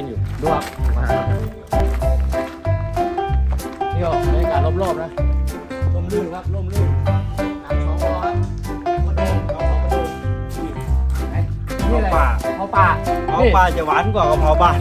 เราเอาข้าวไปกินอยู่ดูครับนี่ก็บรรยากาศรอบๆนะร่มรื่นครับร่มรื่นน้ำสองรอครับมาดูเอาของมาดูนี่อะไรเขาป่าเอานี่ ปลาจะหวานกว่ากะเพราบ้าน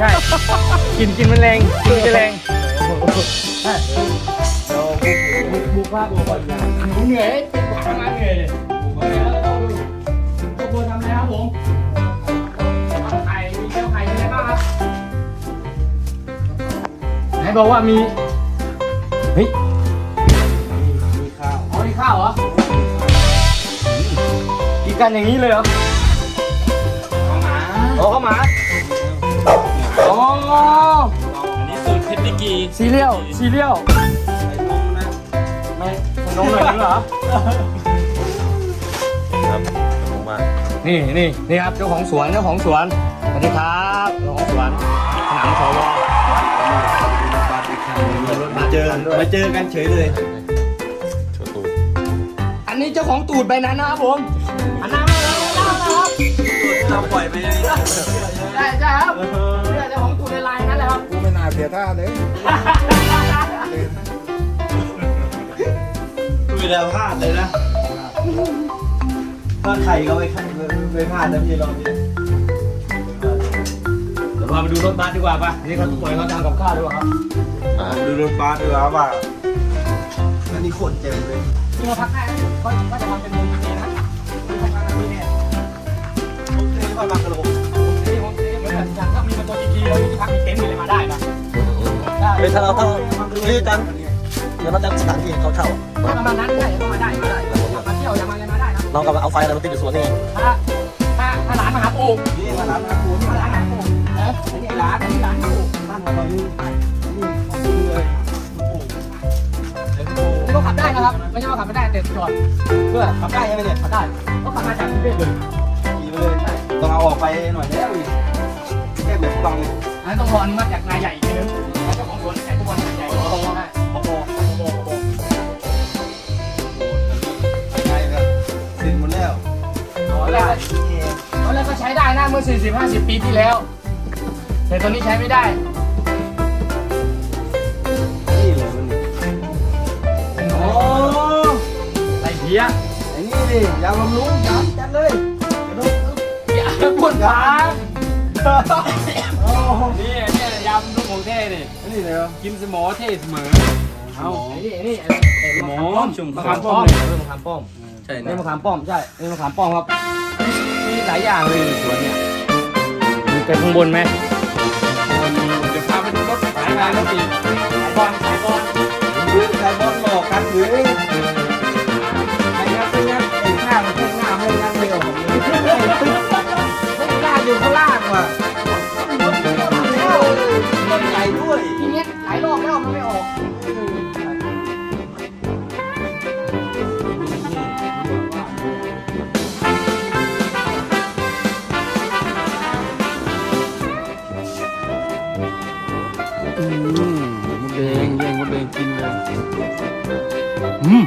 ใช่กินกินมันแรงกินจะแรงใช่เราบุกบุกภาพบุกก่อนหนูเหนื่อยเป็นผักทำงานเหนื่อยเลยบุกไปแล้วเราดูพว นบอกว่ามี เฮ้ย มีข้าวอ๋อมีข้าวเหรอ กินกันอย่างนี้เลยเหรอข้าวหมาโอ้ข้าวหมาอ๋ออันนี้สูตรเพชรดิกีซีเรียลซีเรียลใส่นมนะไม่นมหน่อยนึงเหรอ ครับผมว่านี่นี่นี่ครับเจ้าของสวนเจ้าของสวนสวัสดีครับเจ้าของสวนสนามสว มาเจอมาเจอกันเฉยเลย อันนี้เจ้าของตูดใบนั้นนะครับผมอันนั้นมาแล้วนะครับเราปล่อยไปเลยใช่ใช่ครับเนี่ยเจ้าของตูดในลายนั่นแหละครับกูไม่น่าเสียท่าเลยคุยแล้วพลาดเลยนะถ้าไข่ก็ไปขันไปพลาดนะพี่ลองดิเดี๋ยวพาไปดูรถบัสดีกว่าป่ะนี่เขาปล่อยเขาทำกับข้าวดีกว่าครับ ดูรถบัสดูแล้วว่าอันนี้โคตรเจ๋งเลยนี่มาพักได้นะก็ก็จะทำเป็นมุมนี้นะมีพักกันที่เนี่ยโอเคก็มากระโหลกนี่ผมเหมือนกันอย่างถ้ามีมาตัวจีๆแล้วมีที่พักมีเต็นท์มีอะไรมาได้นะได้เฮ้ยถ้าเราต้องนี่จังเดี๋ยวเราจะสถานที่เขาเช่าก็ประมาณนั้นได้ก็มาได้ก็ได้อยากมาเที่ยวอยากมาอะไรมาได้นะเราก็เอาไฟอะไรมาติดอยู่สวนนี่ไงถ้าถ้าถ้าร้านมหาปูนี่มารับนะคุณถ้าร้านมหาปูเอ ช่ว่าขับไม่ได้แต่จอดเพื่อขับได้ใช่ไหมเนี่ยขับได้ก็ขับมาจากกรุงเทพเลยขี่ไปเลยต้องเอาออกไปหน่อยแล้วอีกแค่แบบฟังเลยอันนั้นต้องรออนุมัติจากนายใหญ่อีกทีนึงแล้วเจ้าของสวนใหญ่ทุกคนใหญ่ก็ต้องได้โอ้โหโอ้โหโอ้โหไปแบบสิ้นหมดแล้วตอนแรกตอนแรกก็ใช้ได้นะเมื่อ 40 50 ปีที่แล้ว แต่ตอนนี้ใช้ไม่ได้นี่เลยมันนี่โอ้โอ้ไร เพี้ยไอ้นี่ดิยาบำรุงจัดจัดเลยกระโดดอึ๊บอย่าปวดขาโอ้โหนี่เนี่ยยำลูกของเท่นี่นี่เลยเหรอกินสมอเท่เสมอเอาไอ้นี่ไอ้นี่ไอ้หมอจุ่มมมะขามป้อมเออมะขามป้อมใช่นี่นะมะขามป้อมใช่นี่มะขามป้อมครับมีหลายอย่างเลยในสวนเนี่ยมีไปข้างบนไหมเดี๋ยวพาไปดูรถสายงานรถดีสายบอลสายบอลใช้บอลหลอกกันหรือ อืมมดแดงแย่งมดแดงกินเลยอืม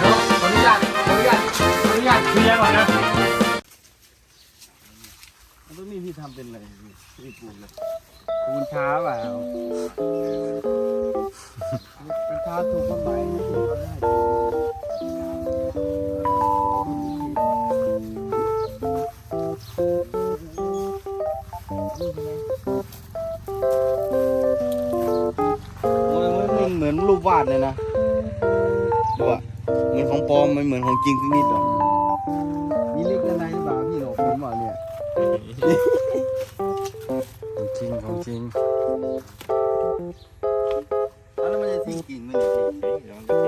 ขออนุญาตขออนุญาตขออนุญาตเคลียร์ก่อนนะต้นนี้พี่ทำเป็นอะไรพี่พี่ปลูกเลยปูนช้าเปล่าเป็นช้าถูกต้นไม้ไม่ถูกก็ได้ รูปวาดเลยนะดูอะเหมือนของปลอมมันเหมือนของจริงสักนิดหรอนี่เล็กกันไหนหรือเปล่าพี่หลอกผมบอกเนี่ยของจริงของจริงแล้วมันจะทิ้งกิ่งมันอยู่ที่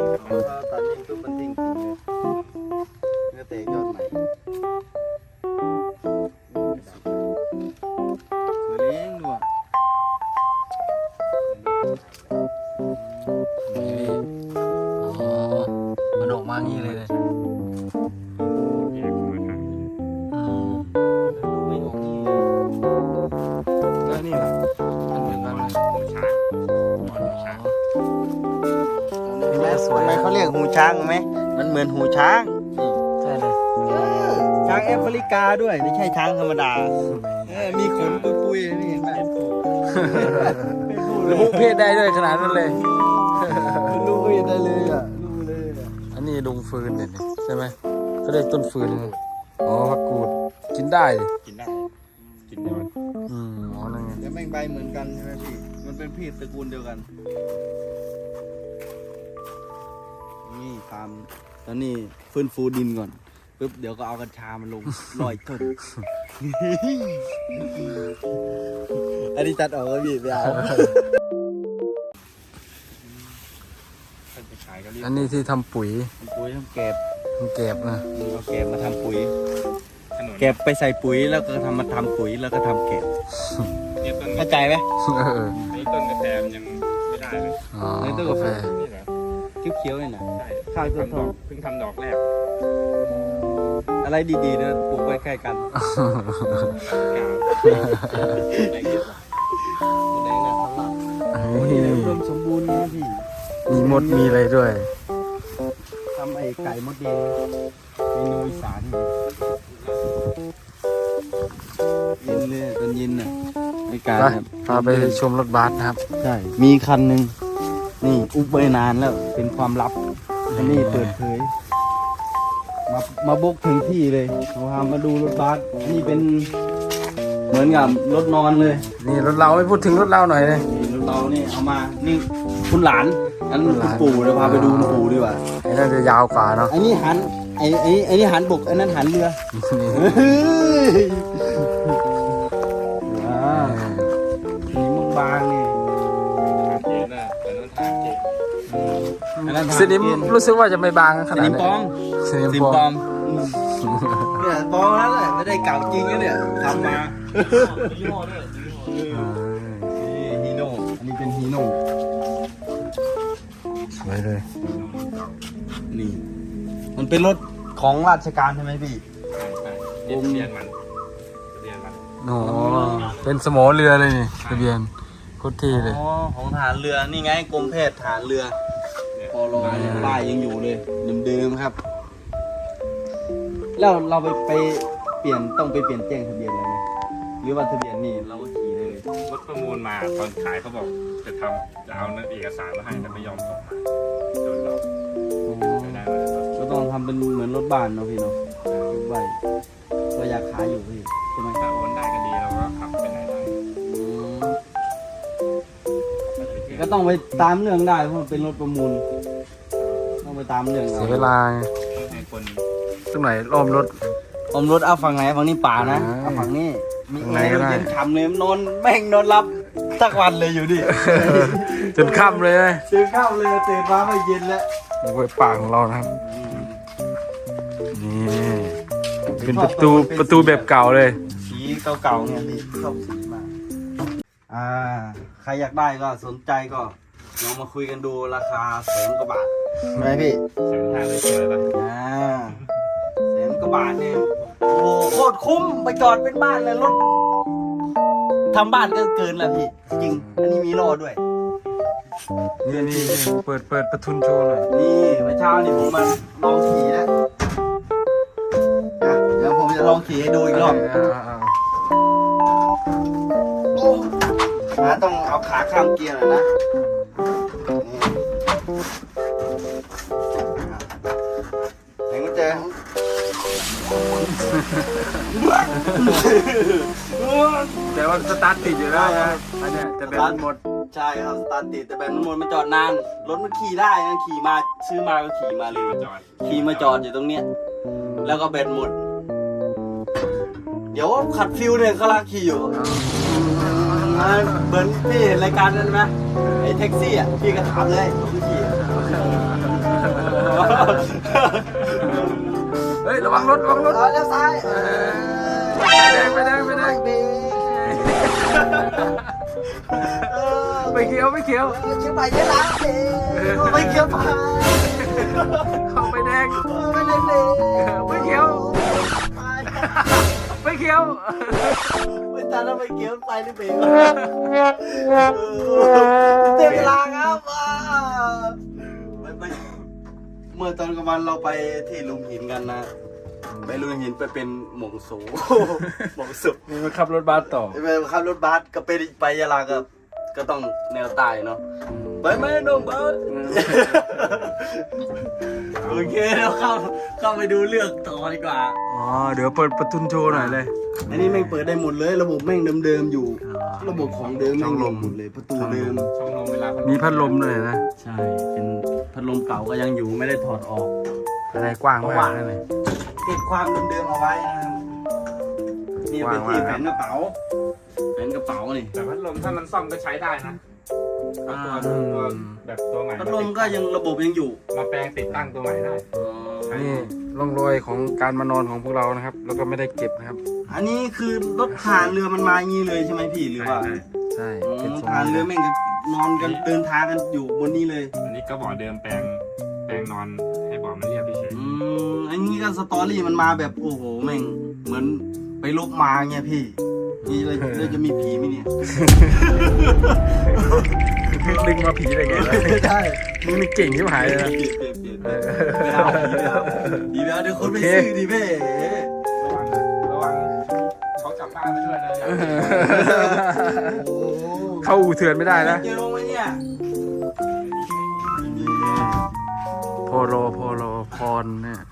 มันออกมางี้เลยเลยอืมดูไม่ออกนี่เลยแล้วนี่ล่ะมันเหมือนกันเลยเห็นไหมทำไมเขาเรียกหูช้างไหม มันเหมือนหูช้างนี่ใช่เลยช้างแอฟริกาด้วยไม่ใช่ช้างธรรมดาเออมีขนปุยๆนี่เห็นไหมระบุเพศได้ด้วยขนาดนั้นเลยรู้ไม่ได้เลยอะรู้เลยอะอั นนี้ดงฟืนเนี่ยใช่ไหมเขาเรียกต้นฟืนอ๋อผักกูดกินได้ดิกินได้ กินยอดอืมอ๋อนั่นไงแต่แม่งใบเหมือนกันใช่ไหมพี่ มันเป็นพืชตระกูลเดียวกัน นี่ตามตอนนี้ฟื้นฟูดินก่อนปุ๊บเดี๋ยวก็เอากัญชามันลงลอยต้น อันนี้ตัดออกแล้วพี่ไปเอาถ้าจะขายก็เรียกอันนี้ที่ทำปุ๋ยทำ ปุ๋ยทำแกบทำเก็บนะเอาแกบมาทำปุ๋ย ถนนแกบไปใส่ปุ๋ยแล้วก็ทำมาทำปุ๋ยแล้วก็ทำแกบเนี่ยต้นเข้าใจไหม เออไอ้ต้นกาแฟมันยังไม่ได้เลยอ๋อในตู้กาแฟ นี่เหรอเขียวๆนี่นะใช่ข้าวต้นทำทดอองกเพิ่งทำดอกแรกอะไรดีๆนะปลูกไว้ใกล้กันกาวอะไรเงี้ยแดงนะทำละเฮ้โอ้ยยรวมสมบูรณ์นะพี่มีมดมีอะไรด้วยทำ ไอ้ไก่มดแดงเมนูอีสานเย็นเลยตอนเย็นน่ะไอ้การไปเนี่ยพาไปชมรถบัสนะครับ ใช่มีคันหนึ่งนี่อุบไว้นานแล้วเป็นความลับอันนี้เปิดเผย มามาบุกถึงที่เลยเราพามาดูรถบัสนี่เป็นเหมือนกับรถนอนเลย นี่รถเราไม่พูดถึงรถเราหน่อยเลยนี่รถเราเนี่ยเอามานี่คุณหลาน อันนั้นคุณหคุลาณนปู่เดี๋ยวพาไปดูคุณปู่ดีกว่าไอ้น่าจะยาวกว่าเนาะอันนี้หันไอ้ไอ้ไอ้นี่หันบกไอ้นั่นหันเรือนี่เฮ้ยอ่านี่มึงบางนี่ทางเจนน่ะแต่นั้นทางเจนอันนั้นสนิมรู้สึกว่าจะไม่บางขสนาดนิมนี้ปลอมสนิมสนิมปลอปลอมมเนี่ยปลอมแล้วแหละไม่ได้เก่าจริงนะเนี่ยทำมายี่ห้อด้วยยี่ห้อนี่ฮีโน่อันนี้เป็นฮีโน่ สวยเลย นี่ มันเป็นรถของราชการใช่ไหมพี่ใช่ใช่เรียนเรียนมันเรียนมันโอ้เป็นสมอเรือเลยนี่ทะเบียนโคตรเท่เลยอ๋อของฐานเรือนี่ไงกรมแพทย์ฐานเรือเนี่ยปอลยังป้ายยังอยู่เลยเดิมๆครับ แล้วเราไปไปเปลี่ยนต้องไปเปลี่ยนแจ้งทะเบียนอะไรไหมหรือว่าทะเบียนนี่เราก็ขี่ได้เลย รถประมูลมาตอนขายเขาบอกจะทำจะเอานั่นเอกสารมาให้แต่ไม่ยอมส่งมาโดนเราไม่ได้เลยรถก็ต้องทำเป็นเหมือนรถบ้านเนาะพี่เนาะรถใบก็อยากขายอยู่พี่ใช่ไหมถ้าโอนได้ก็ดีเราก็ขับไปไหนได้อืมก็ต้องไปตามเรื่องได้เพราะมันเป็นรถประมูล ต้องไปตามเรื่องเสีเอายเวลาไงต้องให้คนตรงไหนล้อมรถอมรถเอาฝั่งไหนฝั่งนี้ป่านะอ่าเอาฝั่งนี้ มีฝั่งไหนก็ได้ เย็นฉ่ำเลยนอนแม่งนอนรับสักวันเลยอยู่ดิจนค่ำเลยไหมตื่นเข้าเลยตื่นมาไม่เย็นแล้วนี่ไว้ป่าของเรานะครับ นี่เป็นประตูประตูแบบเก่าเลย สีเก่าๆเนี่ยพี่ชอบสีมากอ่า ใครอยากได้ก็สนใจก็ลองมาคุยกันดูราคาแสนกว่าบาทใช่ไหมพี่ แสนห้าเลยสวยปะอ่าแสนกว่าบาทเนี่ยโอ้โหโค ตรคุ้มไปจอดเป็นบ้านเลยรถทำบ้านก็เกินแล้วพี่ จริง อันนี้มีโล่ด้วย นี่นี่นี่เปิดเปิดประทุนโชว์หน่อยนี่เมื่อเช้านี่ผมมาลองขี่แล้วอะเดี๋ยวผมจะลองขี่ให้ดูอีกรอบ เาเอาโอ้นะต้องเอาขาข้ามเกียร์หน่อยนะ นี่แหงกุญแจ แต่ว่าสตาร์ทติดอยู่แล้วนะอันเนี้ยจะเป็นหมด ใช่ครับสตาร์ทติดแต่แบบน้ำมันมันจอดนาน รถมันขี่ได้นะขี่มาซื้อมาก็ขี่มาเลยมาจอดขี่มาจอดอยู่ตรงเนี้ย แล้วก็แบตหมด เดี๋ยวขัดฟิวเนี่ยเขาลากขี่อยู่อ่าเหมือนพี่เห็นรายการนั้นไหมไอ้แท็กซี่อะพี่ก็ถามเลยผมขี่เฮ้ย ระวังรถระวังรถ เอาเลี้ยวซ้ายไปแดงไปแดงไปแดงดีเออไปเขียวไปเขียว เขียวไปเยอะแล้วดีไม่เขียวไปเข้าไปแดงไม่ได้เลยไม่เขียว ไปไปเขียวไม่ทันแล้วไปเขียวไปนี่เบรกเต็มเวลาครับอ่าไม่ไม่เมื่อตอนกลางวันเราไปที่ลุมหินกันนะ ไปลุมหินไปเป็นหมงสูหมงสุนี่มาขับรถบัสต่อไปขับรถบัสก็ไปไปยะลาก็ก็ต้องแนวใต้เนาะไปไหมน้องบัสโอเคเราเข้าเข้าไปดูเลือกต่อดีกว่า อ๋อ เดี๋ยวเปิดประทุนโชว์หน่อยเลย อันนี้แม่งเปิดได้หมดเลย ระบบแม่งเดิมๆอยู่ ระบบของเดิมแม่งลงหมดเลยประตูเดิมช่องลมเวลาพัดมีพัดลมด้วยนะ ใช่ เป็นพัดลมเก่าก็ยังอยู่ไม่ได้ถอดออกอะไรกว้างเพราะมาว่ากนั่นเลย เก็บความเดิมๆเอาไว้นะครับนี่เป็นที่ว่างๆแผนกระเป๋าแผนกระเป๋านี่แต่พัดลมถ้ามันซ่อมก็ใช้ได้นะเอาตัวอ่าตัวแบบตัวใหม่พัดลมก็ยังระบบยังอยู่ มาแปลงติดตั้งตัวใหม่ได้นี่ร่องรอยของการมานอนของพวกเรานะครับ แล้วก็ไม่ได้เก็บนะครับ อันนี้คือรถผ่านเรือมันมาอย่างนี้เลยใช่ไหมพี่หรือว่าใช่ใช่อืเป็นมทรงผ่านเรือนี้แม่งก็นอนกันเดินทางกันอยู่บนนี้เลย อันนี้ก็บอกเดิมแปลงแปลงนอนให้บอกมันเรียบเฉยอื มอันนี้ก็สตอรี่มันมาแบบโอ้โหแม่งเหมือนไปลบมาเงี้ยพี่นี่เราเราจะมีผีไหมเนี่ย ดึงมาผีได้ไงวะใช่มึงนี่เก่งที่หายเลยนะเปลี่ยนเปลี่ยนเปลี่ยนไม่เอาผีไม่เอาผีไม่เอาเดี๋ยวคนไปโอเคซื้อดิเพ่ๆระวังระวังเขาจับบ้านไปด้วยนะอย่าโอ้โหเข้าอู่เถื่อนไม่ได้นะเจอลงไหมเนี่ยพอรอพอรอ พรเนี่ย